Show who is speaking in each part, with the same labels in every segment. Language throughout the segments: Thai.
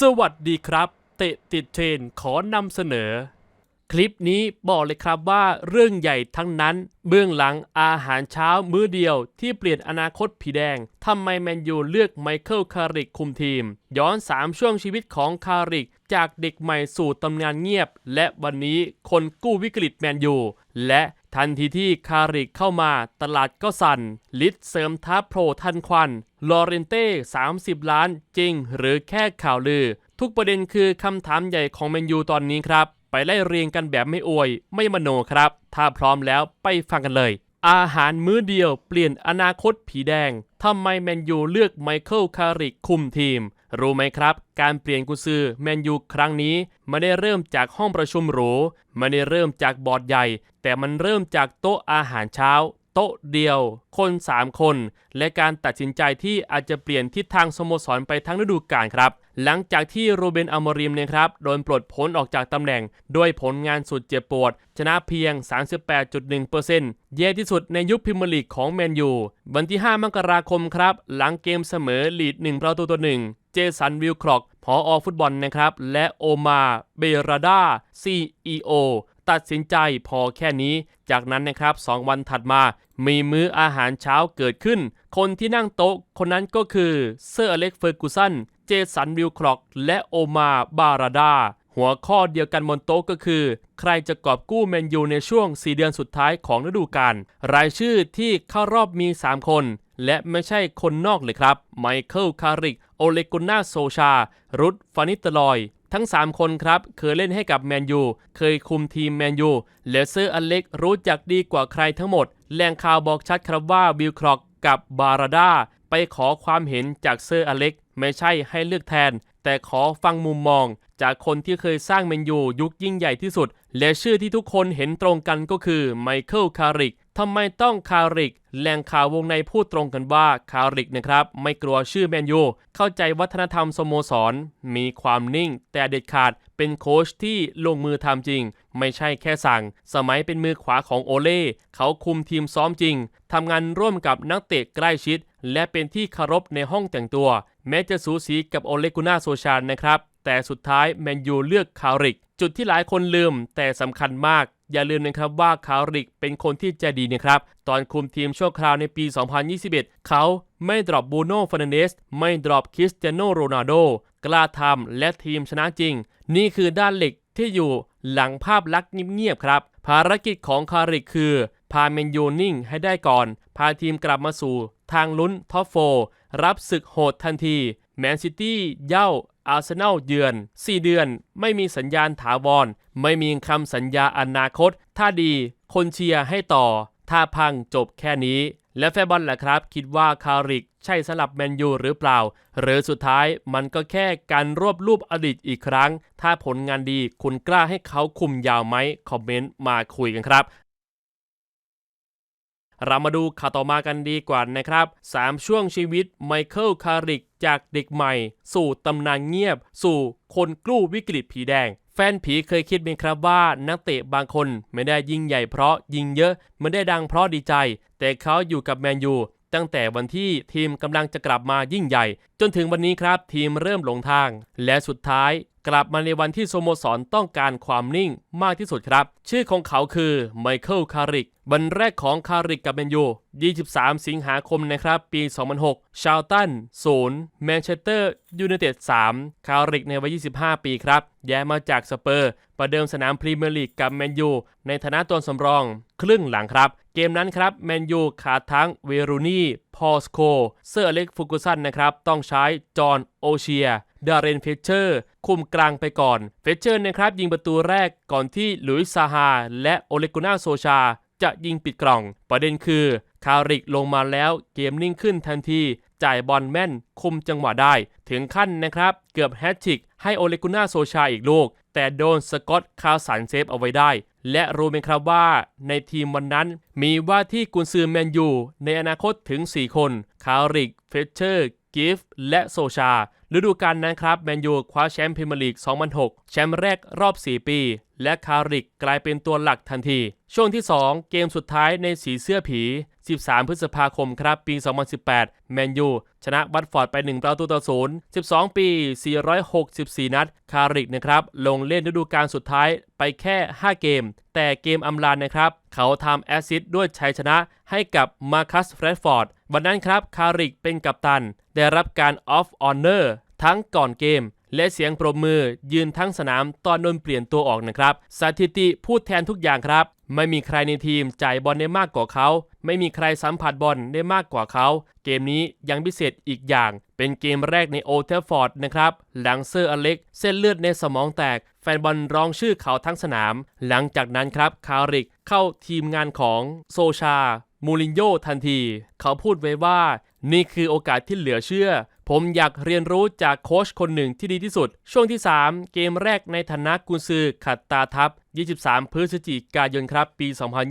Speaker 1: สวัสดีครับ เตะติดเทรนขอนำเสนอ คลิปนี้บอกเลยครับว่าเรื่องใหญ่ทั้งนั้น เบื้องหลังอาหารเช้ามื้อเดียวที่เปลี่ยนอนาคตผีแดงทำไมแมนยูเลือกไมเคิลคาริกคุมทีม ย้อน 3 ช่วงชีวิตของคาริก จากเด็กใหม่สู่ตำนานเงียบ และวันนี้คนกู้วิกฤตแมนยูและ ทันทีที่คาริกเข้ามาตลาดก็สั่น ลิดเสริมทัพโผล่ทันควัน ลอเรนเต้ 30 ล้านจริงหรือแค่ข่าวลือ ทุกประเด็นคือคำถามใหญ่ของแมนยูตอนนี้ครับ ไปไล่เรียงกันแบบไม่อวย ไม่มโนครับ ถ้าพร้อมแล้วไปฟังกันเลย อาหารมื้อเดียวเปลี่ยนอนาคตผีแดงทำไมแมนยูเลือกไมเคิลคาริกคุมทีม รู้ไหมครับ การเปลี่ยนกุซือแมนยูครั้งนี้ไม่ได้เริ่มจากห้องประชุมหรูไม่ได้เริ่มจากบอร์ดใหญ่ แต่มันเริ่มจากโต๊ะอาหารเช้า โต๊ะเดียว คน 3 คน และการตัดสินใจที่อาจจะเปลี่ยนทิศทางสโมสรไปทั้งฤดูกาลครับหลังจากที่โรเบนอามอริมเนี่ยครับโดนปลดพ้นออกจากตำแหน่ง ด้วยผลงานสุดเจ็บปวด ชนะเพียง 38.1%แย่ที่สุดในยุคพรีเมียร์ลีกของแมนยู วันที่ 5 มกราคมครับ หลังเกมเสมอลีด 1 ประตูต่อ1 เจสันวิลครอกพออฟุตบอลนะครับ และโอมาเบราดา CEO ตัดสินใจพอแค่นี้ จากนั้นนะครับ2วันถัดมา มีมื้ออาหารเช้าเกิดขึ้น คนที่นั่งโต๊ะคนนั้นก็คือเซอร์อเล็กเฟอร์กูสัน เจสันวิลครอก และโอมาบาราดาหัวข้อเดียวกันบนโต๊ะก็คือ ใครจะกอบกู้แมนยูในช่วง 4 เดือนสุดท้ายของฤดูกาลรายชื่อที่เข้ารอบมี 3 คน และไม่ใช่คนนอกเลยครับ ไมเคิลคาริก โอเลกุน่าโซชา รุดฟานิตลอย ทั้ง 3 คนครับ เคยเล่นให้กับแมนยู เคยคุมทีมแมนยูและเซอร์อเล็กรู้จักดีกว่าใครทั้งหมด แหล่งข่าวบอกชัดครับว่าบิลครอกกับบาราดาไปขอความเห็นจากเซอร์อเล็ก ไม่ใช่ให้เลือกแทน แต่ขอฟังมุมมอง จากคนที่เคยสร้างแมนยูยุคยิ่งใหญ่ที่สุด และชื่อที่ทุกคนเห็นตรงกันก็คือไมเคิลคาริก ทำไมต้องคาริก แหล่งข่าววงในพูดตรงกันว่าคาริกนะครับ ไม่กลัวชื่อแมนยู เข้าใจวัฒนธรรมสโมสร มีความนิ่ง แต่เด็ดขาดเป็นโค้ชที่ลงมือทำจริง ไม่ใช่แค่สั่ง สมัยเป็นมือขวาของโอเล่เขาคุมทีมซ้อมจริงทำงานร่วมกับนักเตะใกล้ชิด และเป็นที่เคารพในห้องแต่งตัว แม้จะสูสีกับโอเลกุน่าโซชานนะครับแต่สุดท้ายแมนยูเลือกคาริก จุดที่หลายคนลืมแต่สำคัญมาก อย่าลืมนะครับว่าคาริกเป็นคนที่ใจดีนะครับ ตอนคุมทีมชั่วคราวในปี 2021 เขาไม่ดรอปบูโน่ฟ r นเดส ไม่ดรอปคริสเตียโนโรนัลโด กล้าทำและทีมชนะจริง นี่คือด้านเหล็กที่อยู่หลังภาพลักษณ์เงียบๆครับ ภารกิจของคาริกคือ พาเมนยูนิ่งให้ได้ก่อน พาทีมกลับมาสู่ ทางลุ้นท็อปโฟรับศึกโหดทันทีแมนซิตี้เย่า อาร์เซนอลเยือน 4 เดือน ไม่มีสัญญาณถาวร ไม่มีคำสัญญาอนาคต ถ้าดีคนเชียร์ให้ต่อ ถ้าพังจบแค่นี้ และแฟบอลล่ะครับ คิดว่าคาริกใช่สลับแมนยูหรือเปล่า หรือสุดท้ายมันก็แค่การรวบรูปอดีตอีกครั้ง ถ้าผลงานดีคุณกล้าให้เขาคุมยาวไหมคอมเมนต์มาคุยกันครับ เรามาดูข่าวต่อมากันดีกว่านะครับ 3 ช่วงชีวิตไมเคิลคาริกจากเด็กใหม่ สู่ตำนานเงียบ สู่คนกลุ้วิกฤตผีแดง แฟนผีเคยคิดไหมครับว่านักเตะบางคนไม่ได้ยิงใหญ่เพราะยิงเยอะ ไม่ได้ดังเพราะดีใจ แต่เขาอยู่กับแมนยู ตั้งแต่วันที่ทีมกำลังจะกลับมายิ่งใหญ่ จนถึงวันนี้ครับทีมเริ่มหลงทาง และสุดท้ายกลับมาในวันที่สโมสรต้องการความนิ่งมากที่สุดครับ ชื่อของเขาคือไมเคิลคาริก วันแรกของคาริกกับแมนยู 23 สิงหาคมนะครับ ปี 2006 ชาวตัน 0 แมนเชสเตอร์ยูไนเต็ด 3 คาริกในวัย 25 ปีครับ แย้มาจากสเปอร์ ประเดิมสนามพรีเมียร์ลีกกับแมนยู ในฐานะตัวสำรอง ครึ่งหลังครับ เกมนั้นครับแมนยูขาดทั้งเวรูนี่ พอสโค เซอร์เล็กฟูกุสันนะครับ ต้องใช้จอห์นโอเชียดาเรนเฟเชอร์ คุมกลางไปก่อน เฟเชอร์นะครับยิงประตูแรกก่อนที่หลุยส์ซาฮาและโอเลกุน่าโซชา จะยิงปิดกล่อง ประเด็นคือคาริกลงมาแล้วเกมนิ่งขึ้นทันที จ่ายบอลแม่น คุมจังหวะได้ ถึงขั้นนะครับ เกือบแฮตทริกให้โอเลกุน่าโซชาอีกลูก แต่โดนสกอตคาสันเซฟเอาไว้ได้ และรู้ไหมครับว่า ในทีมวันนั้นมีว่าที่กุนซือแมนยูในอนาคตถึง 4 คนคาริก เฟเชอร์ กิฟและโซชาฤดูกาลนั้นครับแมนยูคว้าแชมป์พรีเมียร์ลีก 2006 แชมป์แรกรอบ 4 ปี และคาริกกลายเป็นตัวหลักทันที ช่วงที่ 2 เกมสุดท้ายในสีเสื้อผี 13 พฤษภาคมครับ ปี 2018 แมนยู ชนะวัตฟอร์ดไป 1 ประตูต่อศูนย์12 ปี 464 นัด คาริกนะครับ ลงเล่นฤดูกาลสุดท้ายไปแค่ 5 เกม แต่เกมอำลานนะครับ เขาทำแอสซิสด้วยชัยชนะให้กับมาคัสแฟรดฟอร์ด วันนั้นครับ คาริกเป็นกัปตัน ได้รับการออฟออนเนอร์ทั้งก่อนเกม และเสียงปรบมือยืนทั้งสนามตอนโดนเปลี่ยนตัวออกนะครับ สถิติพูดแทนทุกอย่างครับ ไม่มีใครในทีมจ่ายบอลได้มากกว่าเขา ไม่มีใครสัมผัสบอลได้มากกว่าเขา เกมนี้ยังพิเศษอีกอย่าง เป็นเกมแรกในโอเทลฟอร์ดนะครับ หลังเซอร์อเล็ก เส้นเลือดในสมองแตก แฟนบอลร้องชื่อเขาทั้งสนาม หลังจากนั้นครับคาริกเข้าทีมงานของโซชา มูรินโญ่ทันที เขาพูดไว้ว่า นี่คือโอกาสที่เหลือเชื่อ ผมอยากเรียนรู้จากโค้ชคนหนึ่งที่ดีที่สุด ช่วงที่ 3 เกมแรกในฐานะกุนซือขัดตาทับ23 พฤศจิกายนครับ ปี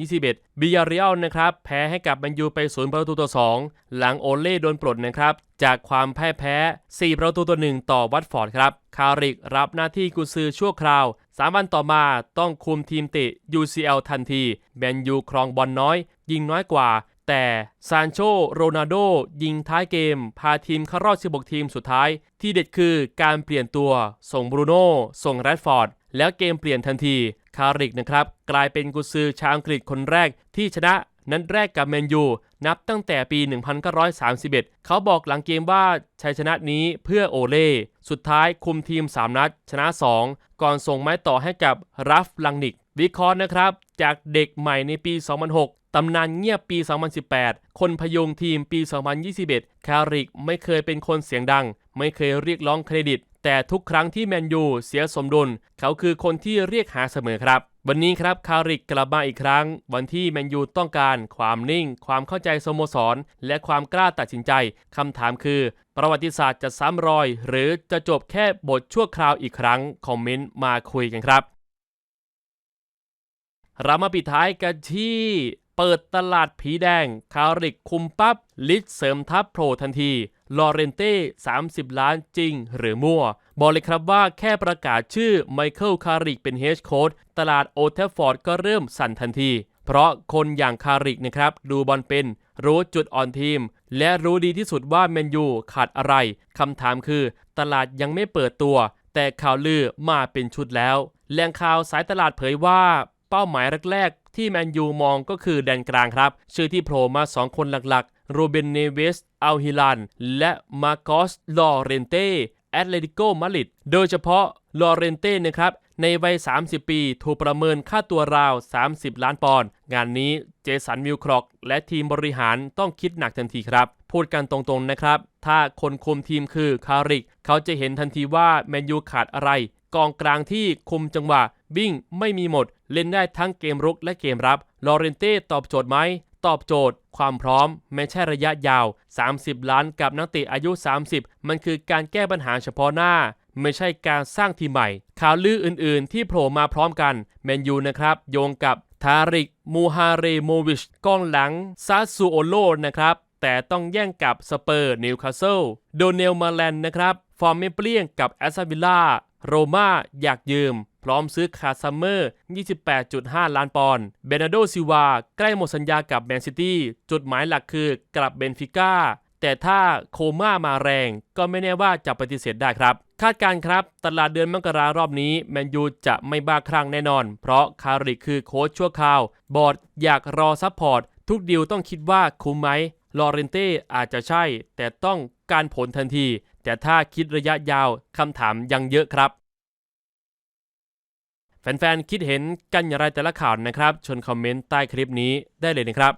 Speaker 1: 2021 บิยาเรียลนะครับ แพ้ให้กับแมนยูไป 0 ประตูต่อ 2 หลังโอเล่โดนปลดนะครับ จากความแพ้แพ้ 4 ประตูต่อ 1 ต่อวัตฟอร์ดครับ คาริกรับหน้าที่กุนซือชั่วคราว 3 วันต่อมาต้องคุมทีมตะ UCL ทันที แมนยูครองบอลน้อย ยิงน้อยกว่า แต่ซานโชโรนัลโดยิงท้ายเกม พาทีมเข้ารอบ 16 ทีมสุดท้าย ที่เด็ดคือการเปลี่ยนตัว ส่งบรูโน่ส่งแรดฟอร์ด แล้วเกมเปลี่ยนทันที คาริกนะครับ กลายเป็นกุซือชาวอังกฤษคนแรกที่ชนะนัดแรกกับแมนยู นับตั้งแต่ปี 1931 เขาบอกหลังเกมว่าชัยชนะนี้เพื่อโอเล่ สุดท้ายคุมทีม 3 นัด ชนะ 2 ก่อนส่งไม้ต่อให้กับรัฟลังนิก วิเคราะห์นะครับ จากเด็กใหม่ในปี 2006 ตำนานเงียบปี 2018 คนพยุงทีมปี 2021 คาริกไม่เคยเป็นคนเสียงดัง ไม่เคยเรียกร้องเครดิต แต่ทุกครั้งที่แมนยูเสียสมดุล เขาคือคนที่เรียกหาเสมอครับ วันนี้ครับคาริกกลับมาอีกครั้ง วันที่แมนยูต้องการ ความนิ่ง ความเข้าใจสโมสร และความกล้าตัดสินใจคำถามคือ ประวัติศาสตร์จะซ้ำรอย หรือจะจบแค่บทชั่วคราวอีกครั้งคอมเมนต์มาคุยกันครับเรามาปิดท้ายกันที่ เปิดตลาดผีแดง คาริกคุมปับ๊บลิสเสริมทัพโผล่ทันที ลอเรนเต้ 30 ล้านจริงหรือมั่ว บอกเลยครับว่าแค่ประกาศชื่อไมเคิลคาริกเป็นเฮดโค้ชตลาดโอเทฟฟอร์ดก็เริ่มสั่นทันที เพราะคนอย่างคาริกนะครับ ดูบอลเป็น รู้จุดอ่อนทีม และรู้ดีที่สุดว่าแมนยูขาดอะไรคำถามคือ ตลาดยังไม่เปิดตัว แต่ข่าวลือมาเป็นชุดแล้วแหล่งข่าวสายตลาดเผยว่าเป้าหมายแรก ที่แมนยูมองก็คือแดนกลางครับ ชื่อที่โผล่มา 2 คนหลักๆ โรเบนเนเวส อัลฮิลัน และมาโกสลอเรนเต้แอตเลติโกมาริดโดยเฉพาะลอเรนเต้นะครับ ในวัย 30 ปีถูกประเมินค่าตัวราว 30 ล้านปอนด์ งานนี้เจสันมิลครอก และทีมบริหารต้องคิดหนักทันทีครับ พูดกันตรงๆนะครับ ถ้าคนคุมทีมคือคาริก เขาจะเห็นทันทีว่าแมนยูขาดอะไร กองกลางที่คุมจังหวะวิ่งไม่มีหมด เล่นได้ทั้งเกมรุกและเกมรับ ลอเรนเต้ตอบโจทย์ไหม ตอบโจทย์ ความพร้อมไม่ใช่ระยะยาว 30 ล้านกับนักเตะอายุ 30 มันคือการแก้ปัญหาเฉพาะหน้า ไม่ใช่การสร้างทีมใหม่ ข่าวลืออื่นๆ ที่โผล่มาพร้อมกันแมนยูนะครับ โยงกับทาริก มูฮาเรโมวิชกองหลังซาซูโอโลนะครับแต่ต้องแย่งกับสเปอร์นิวคาสเซิลโดเนลมาแลนนะครับ ฟอร์มไม่เปลี่ยงกับแอสตันวิลล่าโรม่าอยากยืม พร้อมซื้อคาซัมเมอร์ 28.5 ล้านปอนด์เบนาโดซิวา ใกล้หมดสัญญากับแมนซิตี้จุดหมายหลักคือกลับเบนฟิก้าแต่ถ้าโคม่ามาแรงก็ไม่แน่ว่าจะปฏิเสธได้ครับ คาดการครับ ตลาดเดือนมกรารอบนี้ แมนยูจะไม่บ้าคลั่งแน่นอน เพราะคาริคือโค้ชชั่วคราว บอร์ดอยากรอซัพพอร์ต ทุกดีลต้องคิดว่าคุ้มไหมลอเรนเต้อาจจะใช่ แต่ต้อง การผลทันที แต่ถ้าคิดระยะยาวคำถามยังเยอะครับ แฟนๆ คิดเห็นกันอย่างไรแต่ละข่าวนะครับชนคอมเมนต์ใต้คลิปนี้ได้เลยนะครับ